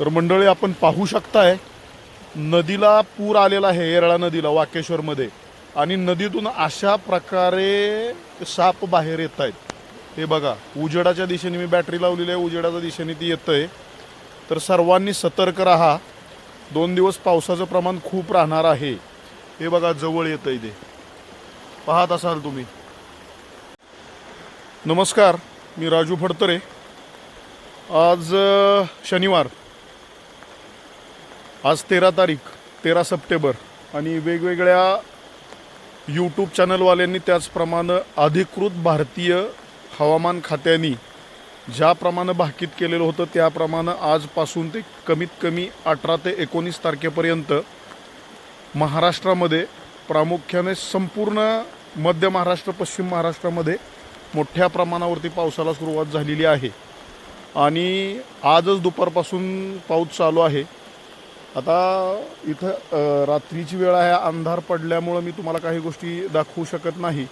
तर मंडळी आपण पाहू शकताय नदीला पूर आलेला आहे येरळा नदीला वाकेश्वरमध्ये. आणि नदीतून अशा प्रकारे साप बाहेर येत आहेत हे बघा उजेडाच्या दिशेने मी बॅटरी लावलेली आहे उजेडाच्या दिशेने ती येतं आहे तर सर्वांनी सतर्क राहा. दोन दिवस पावसाचं प्रमाण खूप राहणार आहे. हे बघा जवळ येतं इथे पाहत असाल तुम्ही. नमस्कार मी राजू फडतरे. आज शनिवार. आज तेरा तारीख तेरा सप्टेंबर आणि वेगवेगळ्या यूट्यूब चॅनलवाल्यांनी त्याचप्रमाणे अधिकृत भारतीय हवामान खात्याने ज्याप्रमाणे भाकीत केलेलं होतं त्याप्रमाणे आजपासून ते कमीत कमी अठरा ते एकोणीस तारखेपर्यंत महाराष्ट्रामध्ये प्रामुख्याने संपूर्ण मध्य महाराष्ट्र पश्चिम महाराष्ट्रामध्ये मोठ्या प्रमाणावरती पावसाला सुरुवात झालेली आहे. आणि आजच दुपारपासून पाऊस चालू आहे. आता इथं रात्रीची वेळ आहे अंधार पडल्यामुळं मी तुम्हाला काही गोष्टी दाखवू शकत नाही.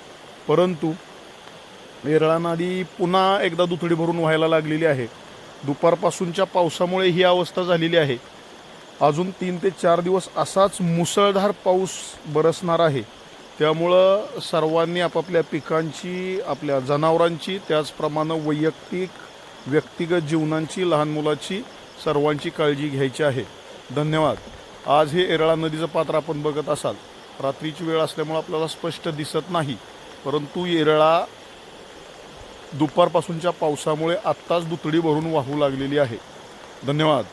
परंतु येरळा नदी पुन्हा एकदा दुथडी भरून व्हायला लागलेली आहे. दुपारपासूनच्या पावसामुळे ही अवस्था झालेली आहे. अजून तीन ते चार दिवस असाच मुसळधार पाऊस बरसणार आहे. त्यामुळं सर्वांनी आपापल्या पिकांची आपल्या जनावरांची त्याचप्रमाणे वैयक्तिक व्यक्तिगत जीवनांची लहान मुलाची सर्वांची काळजी घ्यायची आहे. धन्यवाद. आज हे एरळा नदीचं पात्र आपण बघत असाल. रात्रीची वेळ असल्यामुळं आपल्याला स्पष्ट दिसत नाही. परंतु येरळा दुपारपासूनच्या पावसामुळे आत्ताच दुतडी भरून वाहू लागलेली आहे. धन्यवाद.